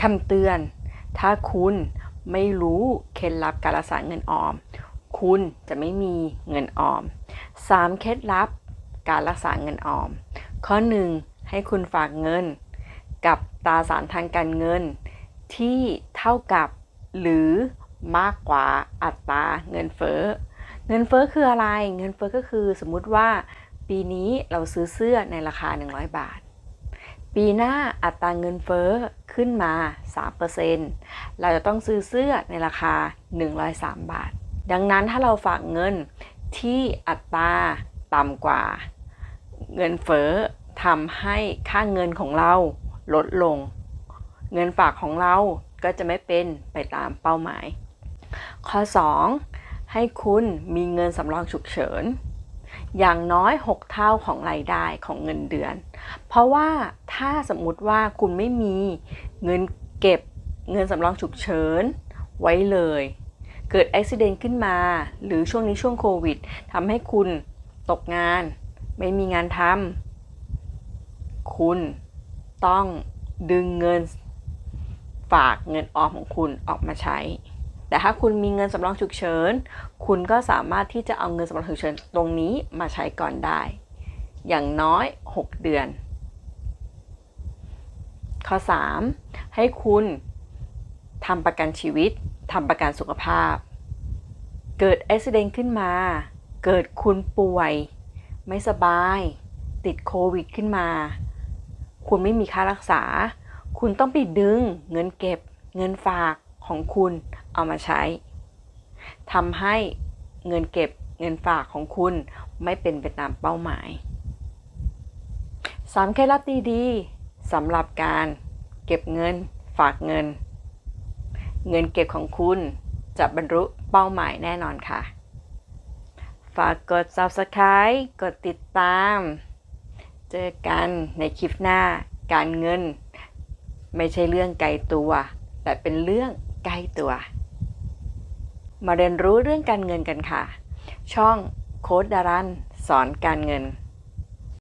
คำเตือน ถ้าคุณไม่รู้เคล็ดลับการรักษาเงินออม คุณจะไม่มีเงินออม 3 เคล็ดลับการรักษาเงินออม ข้อ 1 ให้คุณฝากเงิน กับตราสารทางการเงิน ที่เท่ากับหรือมากกว่าอัตราเงินเฟ้อ เงินเฟ้อคืออะไร เงินเฟ้อก็คือสมมุติว่าปีนี้เราซื้อเสื้อในราคา 100 บาท ปีหน้าอัตราเงินเฟ้อขึ้นมา 3%เราจะต้องซื้อเสื้อในราคา 103 บาท ดังนั้นถ้าเราฝากเงินที่อัตราต่ำกว่า เงินเฟ้อทำให้ค่าเงินของเราลดลง เงินฝากของเราก็จะไม่เป็นไปตามเป้าหมาย ข้อ 2 ให้คุณมีเงินสำรองฉุกเฉิน อย่างน้อย 6 เท่าของรายได้ของเงินเดือน เพราะว่าถ้าสมมุติว่าคุณไม่มีเงินเก็บเงินสำรองฉุกเฉินไว้เลย เกิดอุบิเหตุขึ้นมา หรือช่วงนี้ช่วงโควิดทำให้คุณตกงาน ไม่มีงานทำคุณต้องดึงเงินฝากเงินออมของคุณออกมาใช้ แต่ถ้าคุณมีเงินสำรองฉุกเฉิน คุณก็สามารถที่จะเอาเงินสำรองฉุกเฉินตรงนี้มาใช้ก่อนได้ อย่างน้อย 6 เดือน ข้อ 3 ให้คุณทำประกันชีวิตทำประกันสุขภาพ เกิดอุบิเหตุขึ้นมา เกิดคุณป่วย ไม่สบาย ติดโควิดขึ้นมา คุณไม่มีค่ารักษา คุณต้องไปดึงเงินเก็บ เงินฝากของคุณ เอามาใช้ทำให้เงินเก็บเงินฝากของคุณไม่เป็นไปตามเป้าหมายสามเคล็ดลับดีๆสำหรับการเก็บเงินฝากเงิน เงินเก็บของคุณจะบรรลุเป้าหมายแน่นอนค่ะ ฝากกด subscribe กดติดตาม เจอกันในคลิปหน้า การเงิน ไม่ใช่เรื่องไกลตัว แต่เป็นเรื่องใกล้ตัว มาเรียนรู้เรื่องการเงินกันค่ะ ช่องโค้ดดารันสอนการเงิน